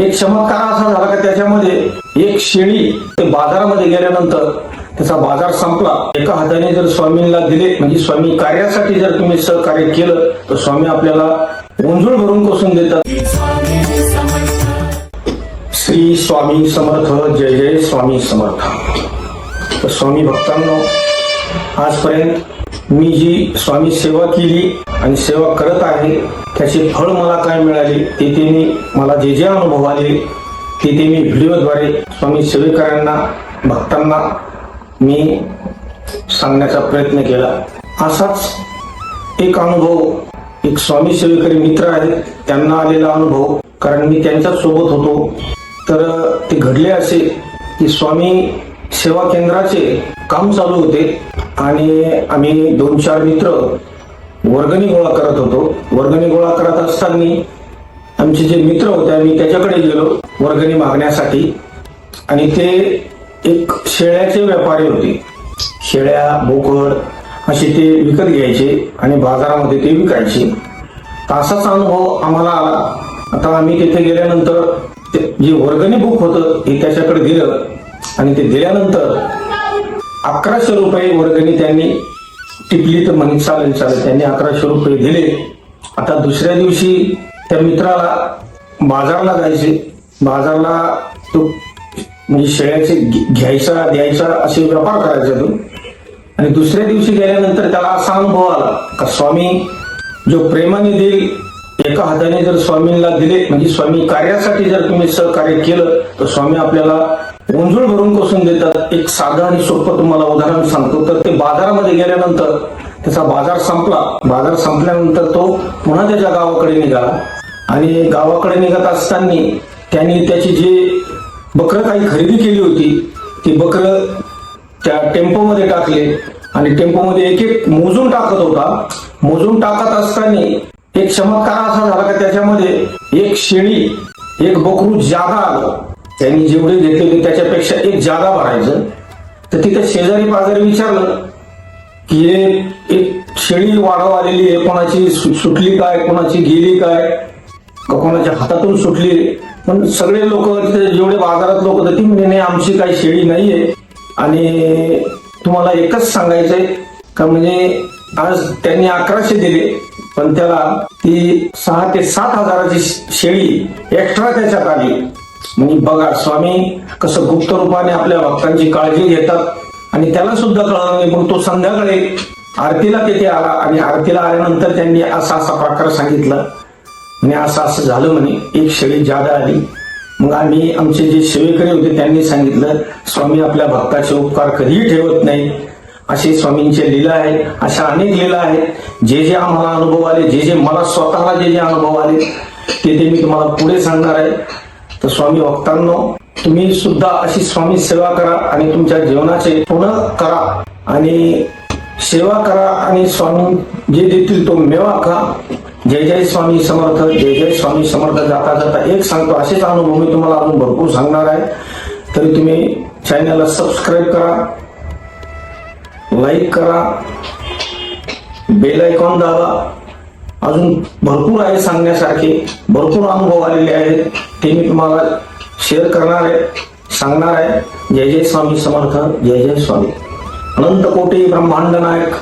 एक चमत्कार असा झाला का त्याच्यामध्ये एक शेळी बाजारामध्ये गेल्यानंतर त्याचा बाजार संपला. एका हाताने जर स्वामींना दिले म्हणजे स्वामी कार्यासाठी जर तुम्ही सहकार्य केलं तर स्वामी आपल्याला ओंजूळ भरून कोसून देतात. श्री स्वामी समर्थ जय जय स्वामी समर्थ. तर स्वामी भक्तांनो आजपर्यंत मी जी स्वामी सेवा केली आणि सेवा करत आहे त्याचे फळ मला काय मिळाले ते ते मी मला जे जे अनुभव आले ते ते मी व्हिडिओद्वारे स्वामी सेवेकरांना भक्तांना मी सांगण्याचा प्रयत्न केला. असाच एक अनुभव एक स्वामी सेवेकरी मित्र आहेत त्यांना आलेला अनुभव कारण मी त्यांच्याच सोबत होतो. तर ते घडले असे की स्वामी सेवा केंद्राचे काम चालू होते. आणि आम्ही दोन चार मित्र वर्गणी गोळा करत होतो. वर्गणी गोळा करत असताना आमचे जे मित्र होते आम्ही त्याच्याकडे गेलो वर्गणी मागण्यासाठी. आणि ते एक शेळ्याचे व्यापारी होते. शेळ्या बोकड असे ते विकत घ्यायचे आणि बाजारामध्ये ते विकायचे. तासाच असाच अनुभव आम्हाला आला. आता आम्ही तिथे गेल्यानंतर ते जे वर्गणी बुक होतं हे त्याच्याकडे दिलं. आणि ते दिल्यानंतर अकराशे रुपये वर्गणी त्यांनी टिपली तर म्हणे चालेल चालेल. त्यांनी अकराशे रुपये दिले. आता दुसऱ्या दिवशी त्या मित्राला बाजारला जायचे. बाजारला तो म्हणजे शेळ्याचे घ्यायचा द्यायचा असे व्यापार करायचा तो आणि दुसऱ्या दिवशी गेल्यानंतर त्याला असा अनुभव आला का स्वामी जो प्रेमाने देईल एका हाताने जर स्वामींना दिले म्हणजे स्वामी कार्यासाठी जर तुम्ही सहकार्य केलं तर स्वामी आपल्याला ओंजूळ भरून कोसून देतात. एक साधं आणि सोपं तुम्हाला उदाहरण सांगतो. तर ते बाजारामध्ये गेल्यानंतर त्याचा बाजार संपला. बाजार संपल्यानंतर तो पुन्हा त्याच्या गावाकडे निघाला. आणि गावाकडे निघत असताना त्यांनी त्याची जी बकरं काही खरेदी केली होती ती बकरं त्या टेम्पोमध्ये टाकले. आणि टेम्पोमध्ये एक एक मोजून टाकत होता. मोजून टाकत असताना एक चमत्कार असा झाला का त्याच्यामध्ये एक शेळी एक बकरू जागा आलं. त्यांनी जेवढे घेतलेले त्याच्यापेक्षा एक जादा भरायचं तर तिथे शेजारी पाजारी विचारलं की हे एक शेळी वाढव आलेली आहे कोणाची सु- सुटली काय कोणाची गेली काय? का कोणाच्या हातातून सुटली? पण सगळे लोक तिथे जेवढे बाजारात लोक होते ती म्हणे आमची काही शेळी नाहीये. आणि तुम्हाला एकच सांगायचंय का म्हणजे आज त्यांनी अकराशे दिले पण त्याला ती सहा ते सात हजाराची शेळी एक्स्ट्रा त्याच्यात आली. म्हणजे बघा स्वामी कसं गुप्त रूपाने आपल्या भक्तांची काळजी घेतात आणि त्याला सुद्धा कळलं नाही. पण तो संध्याकाळी आरतीला तिथे आला आणि आरतीला आल्यानंतर त्यांनी असा असा प्रकार सांगितला. आणि असं असं झालं म्हणे. एक शेळी जादा आली. मग आम्ही आमचे जे सेवेकरी होते त्यांनी सांगितलं स्वामी आपल्या भक्ताचे उपकार कधीही ठेवत नाही. असे स्वामींचे लीला आहे. अशा अनेक लीला आहेत. जे जे आम्हाला अनुभव आले जे जे मला स्वतःला जे जे अनुभव आले ते ते मी तुम्हाला पुढे सांगणार आहे. तर स्वामी भक्तांनो तुम्ही सुद्धा अशी स्वामी सेवा करा आणि तुमच्या जीवनाचे पूर्ण करा. आणि सेवा करा आणि स्वामी जे देतील तो मेवा खा. जय जय स्वामी समर्थ जय जय स्वामी समर्थ. जाता जाता एक सांगतो असेच अनुभव मी तुम्हाला अजून भरपूर सांगणार आहे. तरी तुम्ही चॅनलला सबस्क्राईब करा लाईक करा बेल आयकॉन दाबा. अजून भरपूर आहे सांगण्यासारखे भरपूर अनुभव आलेले आहेत. ते मी तुम्हाला शेअर करणार आहे सांगणार आहे. जय जय स्वामी समर्थ जय जय स्वामी. अनंत कोटी ब्रह्मांड नायक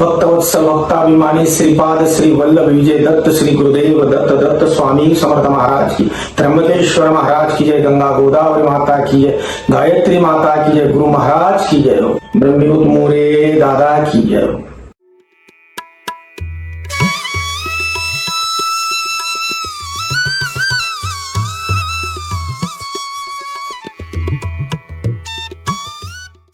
भक्तवत्सल भक्ताभिमानी श्रीपाद श्री वल्लभ विजय दत्त श्री गुरुदेव दत्त दत्त स्वामी समर्थ महाराज की त्र्यंबकेश्वर महाराज की जय गंगा गोदावरी माता की जय गायत्री माता की जय गुरु महाराज की जय हो. ब्रह्मयुत मोरे दादा की जय हो.